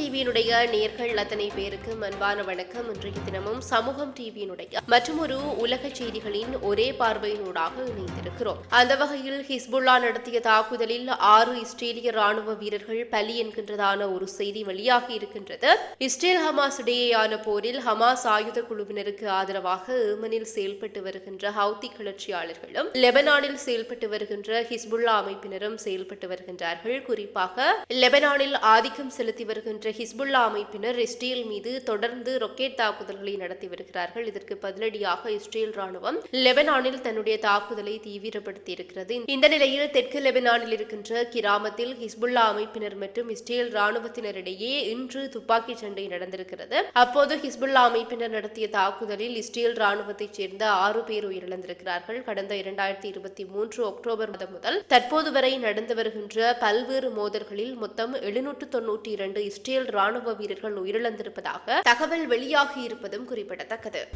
டிவியினுடைய நேர்கள் அத்தனை பேருக்கு அன்பான வணக்கம். இன்றைய தினமும் சமூகம் டிவியினுடைய மற்றொரு உலக செய்திகளின் ஒரே பார்வையினூடாக இணைந்திருக்கிறோம். அந்த வகையில் ஹிஸ்புல்லா நடத்திய தாக்குதலில் ஆறு இஸ்ரேலிய ராணுவ வீரர்கள் பலி என்கின்றதான ஒரு செய்தி வெளியாகி இருக்கின்றது. இஸ்ரேல் ஹமாஸ் இடையேயான போரில் ஹமாஸ் ஆயுத குழுவினருக்கு ஆதரவாக ஏமனில் செயல்பட்டு வருகின்ற ஹவுதி கிளர்ச்சியாளர்களும் லெபனானில் செயல்பட்டு வருகின்ற ஹிஸ்புல்லா அமைப்பினரும் செயல்பட்டு வருகின்றார்கள். குறிப்பாக லெபனானில் ஆதிக்கம் செலுத்தி வருகின்ற ஹிஸ்புல்லா அமைப்பினர் இஸ்ரேல் மீது தொடர்ந்து ரொக்கெட் தாக்குதல்களை நடத்தி வருகிறார்கள். இதற்கு பதிலடியாக இஸ்ரேல் ராணுவம் லெபனானில் தன்னுடைய தாக்குதலை தீவிரப்படுத்தி இருக்கிறது இந்த நிலையில் தெற்கு லெபனானில் இருக்கின்ற கிராமத்தில் ஹிஸ்புல்லா அமைப்பினர் மற்றும் இஸ்ரேல் ராணுவத்தினரிடையே இன்று துப்பாக்கி சண்டை நடந்திருக்கிறது. அப்போது ஹிஸ்புல்லா அமைப்பினர் நடத்திய தாக்குதலில் இஸ்ரேல் ராணுவத்தைச் சேர்ந்த ஆறு பேர் உயிரிழந்திருக்கிறார்கள். கடந்த இரண்டாயிரத்தி இருபத்தி மூன்று அக்டோபர் மாதம் முதல் தற்போது வரை நடந்து வருகின்ற பல்வேறு மோதல்களில் மொத்தம் எழுநூற்று தொன்னூற்றி இரண்டு இஸ்ரேல் ராணுவ வீரர்கள் உயிரிழந்திருப்பதாக தகவல் வெளியாகி இருப்பதும் குறிப்பிடத்தக்கது.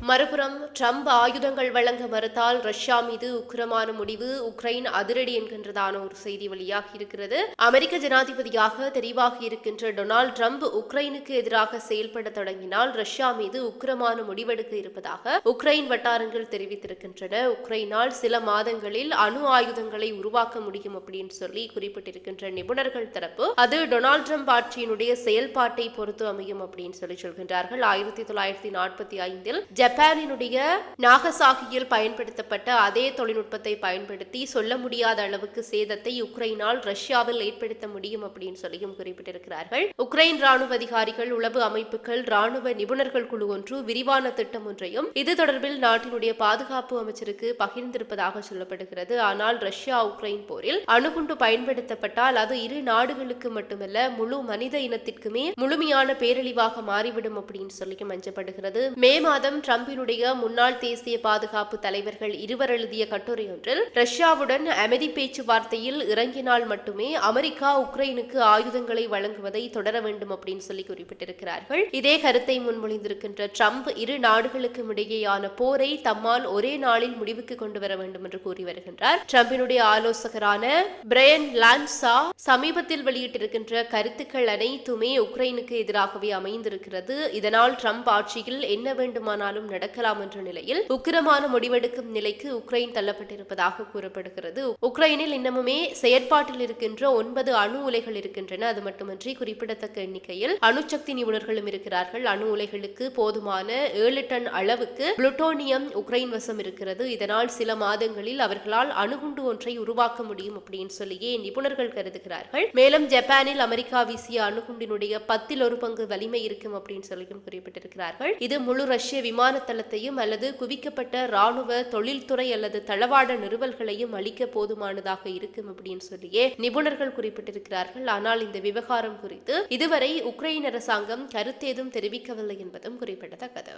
மறுபுறம் ட்ரம்ப் ஆயுதங்கள் வழங்க மறுத்தால் ரஷ்யா மீது உக்கிரமான முடிவு உக்ரைன் அதிரடி என்கின்றதான ஒரு செய்தி வெளியாகி இருக்கிறது. அமெரிக்க ஜனாதிபதியாக தெரிவாகி இருக்கின்ற டொனால்டு ட்ரம்ப் உக்ரைனுக்கு எதிராக செயல்பட தொடங்கினால் ரஷ்யா மீது உக்கிரமான முடிவெடுக்க இருப்பதாக உக்ரைன் வட்டாரங்கள் தெரிவித்திருக்கின்றன. உக்ரைனால் சில மாதங்களில் அணு ஆயுதங்களை உருவாக்க முடியும் அப்படின்னு சொல்லி குறிப்பிட்டிருக்கின்ற நிபுணர்கள் தரப்பு அது டொனால்டு ட்ரம்ப் ஆட்சியினுடைய செயல்பாட்டை பொறுத்து அமையும் அப்படின்னு சொல்லி சொல்கின்றார்கள். ஆயிரத்தி தொள்ளாயிரத்தி நாற்பத்தி ஐந்தில் ஜப்பானினுடைய நாகசாகியில் பயன்படுத்தப்பட்ட அதே தொழில்நுட்பத்தை பயன்படுத்தி சொல்ல முடியாத அளவுக்கு சேதத்தை உக்ரைனால் ரஷ்யாவில் ஏற்படுத்த முடியும் அப்படின்னு சொல்லியும் குறிப்பிட்டிருக்கிறார்கள். உக்ரைன் ராணுவ அதிகாரிகள் உளவு அமைப்புகள் ராணுவ நிபுணர்கள் குழு ஒன்று விரிவான திட்டம் ஒன்றையும் இது தொடர்பில் நாட்டினுடைய பாதுகாப்பு அமைச்சருக்கு பகிர்ந்திருப்பதாக சொல்லப்படுகிறது. ஆனால் ரஷ்யா உக்ரைன் போரில் அணுகுண்டு பயன்படுத்தப்பட்டால் அது இரு நாடுகளுக்கு மட்டுமல்ல முழு மனித இனத்திற்குமே முழுமையான பேரழிவாக மாறிவிடும் அப்படின்னு சொல்லியும் அஞ்சப்படுகிறது. மே மாதம் ட்ரம்ப் ட்ரம்பினுடைய முன்னாள் தேசிய பாதுகாப்பு தலைவர்கள் இருவர் எழுதிய கட்டுரை ஒன்றில் ரஷ்யாவுடன் அமைதி பேச்சுவார்த்தையில் இறங்கினால் மட்டுமே அமெரிக்கா உக்ரைனுக்கு ஆயுதங்களை வழங்குவதை தொடர வேண்டும் அப்படின்னு சொல்லி குறிப்பிட்டிருக்கிறார்கள். இதே கருத்தை முன்மொழிந்திருக்கின்ற ட்ரம்ப் இரு நாடுகளுக்கும் இடையேயான போரை தம்மால் ஒரே நாளில் முடிவுக்கு கொண்டு வர வேண்டும் என்று கூறி வருகின்றார். ட்ரம்பினுடைய ஆலோசகரான பிரையன் லான்சா சமீபத்தில் வெளியிட்டிருக்கின்ற கருத்துக்கள் அனைத்துமே உக்ரைனுக்கு எதிராகவே அமைந்திருக்கிறது. இதனால் ட்ரம்ப் ஆட்சியில் என்ன வேண்டுமானாலும் நடக்கலாம் என்ற நிலையில் உக்கிரமான முடிவெடுக்கும் நிலைக்கு உக்ரைன் தள்ளப்பட்டிருப்பதாக கூறப்படுகிறது. உக்ரைனில் இன்னமுமே செயற்பாட்டில் இருக்கின்ற ஒன்பது அணு உலைகள் இருக்கின்றன. அது மட்டுமின்றி குறிப்பிடத்தக்க எண்ணிக்கையில் அணுசக்தி நிபுணர்களும் இருக்கிறார்கள். அணு உலைகளுக்கு போதுமான ஏழு டன் அளவுக்கு புளுட்டோனியம் உக்ரைன் வசம் இருக்கிறது. இதனால் சில மாதங்களில் அவர்களால் அணுகுண்டு ஒன்றை உருவாக்க முடியும் அப்படின்னு சொல்லியே நிபுணர்கள் கருதுகிறார்கள். மேலும் ஜப்பானில் அமெரிக்கா வீசிய அணுகுண்டினுடைய பத்தில் ஒரு பங்கு வலிமை இருக்கும் அப்படின்னு சொல்லியும் குறிப்பிட்டிருக்கிறார்கள். இது முழு ரஷ்ய விமான தளத்தையும் அல்லது குவிக்கப்பட்ட ராணுவ தொழில்துறை அல்லது தளவாட நிறுவல்களையும் அளிக்க போதுமானதாக இருக்கும் அப்படின்னு சொல்லியே நிபுணர்கள் குறிப்பிட்டிருக்கிறார்கள். ஆனால் இந்த விவகாரம் குறித்து இதுவரை உக்ரைன் அரசாங்கம் கருத்தேதும் தெரிவிக்கவில்லை என்பதும் குறிப்பிடத்தக்கது.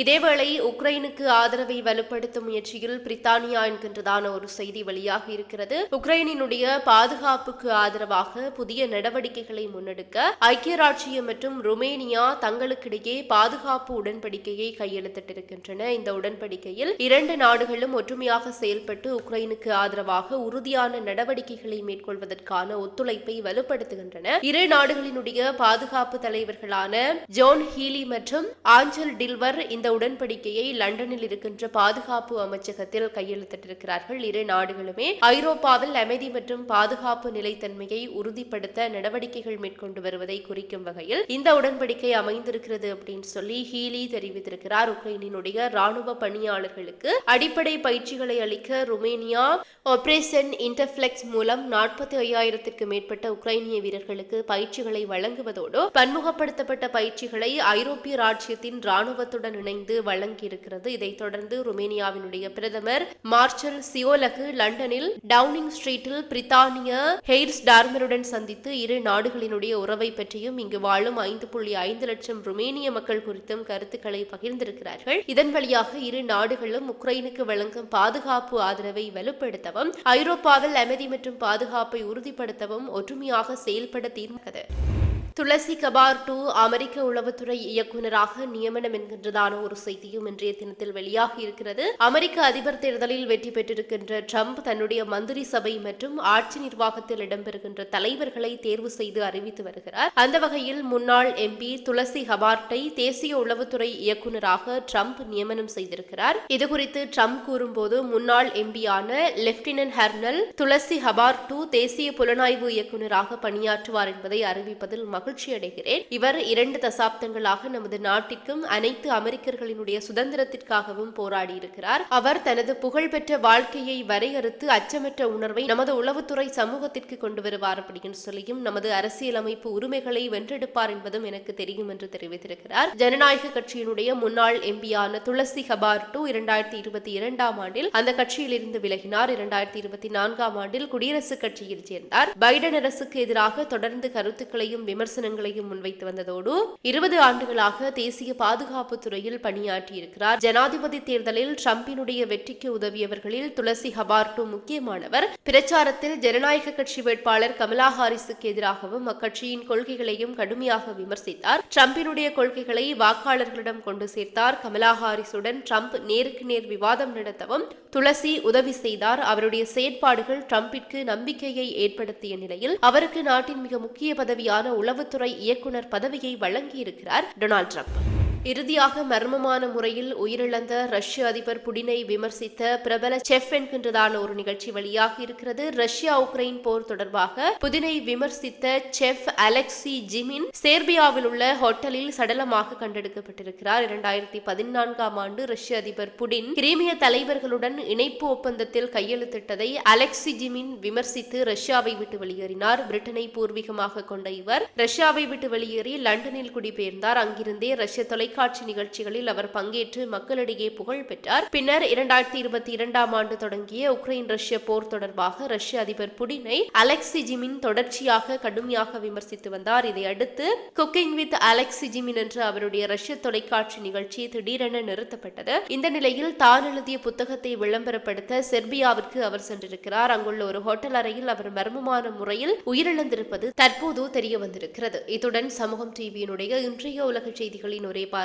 இதேவேளை உக்ரைனுக்கு ஆதரவை வலுப்படுத்தும் முயற்சியில் பிரித்தானியா என்கின்றதான ஒரு செய்தி வெளியாகி இருக்கிறது. உக்ரைனினுடைய பாதுகாப்புக்கு ஆதரவாக புதிய நடவடிக்கைகளை முன்னெடுக்க ஐக்கிய ராச்சியம் மற்றும் ருமேனியா தங்களுக்கிடையே பாதுகாப்பு உடன்படிக்கையை கையெழுத்திட்டிருக்கின்றன. இந்த உடன்படிக்கையில் இரண்டு நாடுகளும் ஒற்றுமையாக செயல்பட்டு உக்ரைனுக்கு ஆதரவாக உறுதியான நடவடிக்கைகளை மேற்கொள்வதற்கான ஒத்துழைப்பை வலுப்படுத்துகின்றன. இரு நாடுகளினுடைய பாதுகாப்பு தலைவர்களான ஜோன் ஹீலி மற்றும் ஆஞ்சல் டில்வர் இந்த உடன்படிக்கையை லண்டனில் இருக்கின்ற பாதுகாப்பு அமைச்சகத்தில் கையெழுத்திட்டிருக்கிறார்கள். இரு நாடுகளுமே ஐரோப்பாவில் அமைதி மற்றும் பாதுகாப்பு நிலைத்தன்மையை உறுதிப்படுத்த நடவடிக்கைகள் மேற்கொண்டு வருவதை குறிக்கும் வகையில் இந்த உடன்படிக்கை அமைந்திருக்கிறது அப்படின்னு சொல்லி ஹீலி தெரிவித்திருக்கிறார். உக்ரைனினுடைய ராணுவ பணியாளர்களுக்கு அடிப்படை பயிற்சிகளை அளிக்க ருமேனியா ஆபரேஷன் இன்டர்ஃபிளெக்ஸ் மூலம் நாற்பத்தி ஐயாயிரத்திற்கு மேற்பட்ட உக்ரைனிய வீரர்களுக்கு பயிற்சிகளை வழங்குவதோடு பன்முகப்படுத்தப்பட்ட பயிற்சிகளை ஐரோப்பிய ராஜ்யத்தின் ராணுவத்துடன் இணைந்து வழங்கியிருக்கிறது. இதைத் தொடர்ந்து ருமேனியாவினுடைய பிரதமர் மார்ச்சல் சியோலகு லண்டனில் டவுனிங் ஸ்ட்ரீட்டில் பிரித்தானிய ஹெய்ர்ஸ் டார்மருடன் சந்தித்து இரு நாடுகளினுடைய உறவை பற்றியும் இங்கு வாழும் ஐந்து புள்ளி ஐந்து லட்சம் ருமேனிய மக்கள் குறித்தும் கருத்துக்களை பகிர்ந்திருக்கிறார்கள். இதன் வழியாக இரு நாடுகளும் உக்ரைனுக்கு வழங்கும் பாதுகாப்பு ஆதரவை வலுப்படுத்தவும் ஐரோப்பாவில் அமைதி மற்றும் பாதுகாப்பை உறுதிப்படுத்தவும் ஒற்றுமையாக செயல்பட தீர்மானது துளசி கபார் டூ அமெரிக்க உளவுத்துறை இயக்குநராக நியமனம் என்கின்றதான ஒரு செய்தியும் இன்றைய தினத்தில் வெளியாகி இருக்கிறது. அமெரிக்க அதிபர் தேர்தலில் வெற்றி பெற்றிருக்கின்ற ட்ரம்ப் தன்னுடைய மந்திரி சபை மற்றும் ஆட்சி நிர்வாகத்தில் இடம்பெறுகின்ற தலைவர்களை தேர்வு செய்து அறிவித்து வருகிறார். அந்த வகையில் முன்னாள் எம்பி துளசி ஹபார்ட்டை தேசிய உளவுத்துறை இயக்குநராக ட்ரம்ப் நியமனம் செய்திருக்கிறார். இதுகுறித்து ட்ரம்ப் கூறும்போது முன்னாள் எம்பியான லெப்டினன்ட் ஹெர்னல் துளசி ஹபார்ட் டூ தேசிய புலனாய்வு இயக்குநராக பணியாற்றுவார் என்பதை அறிவிப்பதில் மக்கள் மகிழ்ச்சி அடைகிறேன் இவர் இரண்டு தசாப்தங்களாக நமது நாட்டிற்கும் அனைத்து அமெரிக்கர்களினுடைய சுதந்திரத்திற்காகவும் போராடி இருக்கிறார் அவர் தனது புகழ்பெற்ற வாழ்க்கையை வரையறுத்து அச்சமற்ற உணர்வை நமது உளவுத்துறை சமூகத்திற்கு கொண்டு வருவார் அப்படின்னு சொல்லியும் நமது அரசியலமைப்பு உரிமைகளை வென்றெடுப்பார் என்பதும் எனக்கு தெரியும் என்று தெரிவித்திருக்கிறார். ஜனநாயக கட்சியினுடைய முன்னாள் எம்பியான துளசி ஹபார்டு இரண்டாயிரத்தி இருபத்தி இரண்டாம் ஆண்டில் அந்த கட்சியிலிருந்து விலகினார். இரண்டாயிரத்தி இருபத்தி நான்காம் ஆண்டில் குடியரசுக் கட்சியில் சேர்ந்தார். பைடன் அரசுக்கு எதிராக தொடர்ந்து கருத்துக்களையும் விமர்சனங்களையும் முன்வைத்து வந்ததோடு இருபது ஆண்டுகளாக தேசிய பாதுகாப்பு துறையில் பணியாற்றியிருக்கிறார். ஜனாதிபதி தேர்தலில் ட்ரம்பினுடைய வெற்றிக்கு உதவியவர்களில் துளசி ஹபார்டு முக்கியமானவர். பிரச்சாரத்தில் ஜனநாயக கட்சி வேட்பாளர் கமலா ஹாரிஸுக்கு எதிராகவும் அக்கட்சியின் கொள்கைகளையும் கடுமையாக விமர்சித்தார். ட்ரம்பினுடைய கொள்கைகளை வாக்காளர்களிடம் கொண்டு சேர்த்தார். கமலா ஹாரிஸுடன் ட்ரம்ப் நேருக்கு நேர் விவாதம் நடத்தவும் துளசி உதவி செய்தார். அவருடைய செயற்பாடுகள் டிரம்பிற்கு நம்பிக்கையை ஏற்படுத்திய நிலையில் அவருக்கு நாட்டின் மிக முக்கிய பதவியான உளவு உளவுத்துறை இயக்குனர் பதவியை வழங்கியிருக்கிறார் டொனால்ட் ட்ரம்ப். இறுதியாக மர்மமான முறையில் உயிரிழந்த ரஷ்ய அதிபர் புடினை விமர்சித்த பிரபல செஃப் என்கின்றதான ஒரு நிகழ்ச்சி வழியாக இருக்கிறது. ரஷ்யா உக்ரைன் போர் தொடர்பாக புதினை விமர்சித்த செஃப் அலெக்சி ஜிமின் சேர்பியாவில் உள்ள ஹோட்டலில் சடலமாக கண்டெடுக்கப்பட்டிருக்கிறார். இரண்டாயிரத்தி பதினான்காம் ஆண்டு ரஷ்ய அதிபர் புடின் கிரீமிய தலைவர்களுடன் இணைப்பு ஒப்பந்தத்தில் கையெழுத்திட்டதை அலெக்சி ஜிமின் விமர்சித்து ரஷ்யாவை விட்டு வெளியேறினார். பிரிட்டனை பூர்வீகமாக கொண்ட இவர் ரஷ்யாவை விட்டு வெளியேறி லண்டனில் குடிபெயர்ந்தார். அங்கிருந்தே ரஷ்ய தொலை தொலைக்காட்சி நிகழ்ச்சிகளில் அவர் பங்கேற்று மக்களிடையே புகழ் பெற்றார். பின்னர் இரண்டாயிரத்தி இருபத்தி இரண்டாம் ஆண்டு தொடங்கிய உக்ரைன் ரஷ்ய போர் தொடர்பாக ரஷ்ய அதிபர் புடினை அலெக்சி ஜிமின் தொடர்ச்சியாக கடுமையாக விமர்சித்து வந்தார். இதையடுத்து குக்கிங் வித் அலெக்சி ஜிமின் என்ற அவருடைய ரஷ்ய தொலைக்காட்சி நிகழ்ச்சி திடீரென நிறுத்தப்பட்டது. இந்த நிலையில் தான் எழுதிய புத்தகத்தை விளம்பரப்படுத்த செர்பியாவிற்கு அவர் சென்றிருக்கிறார். அங்குள்ள ஒரு ஹோட்டல் அறையில் அவர் மர்மமான முறையில் உயிரிழந்திருப்பது தற்போது தெரிய வந்திருக்கிறது இத்துடன் சமூகம் டிவியினுடைய இன்றைய உலக செய்திகளின் ஒரே பார்வை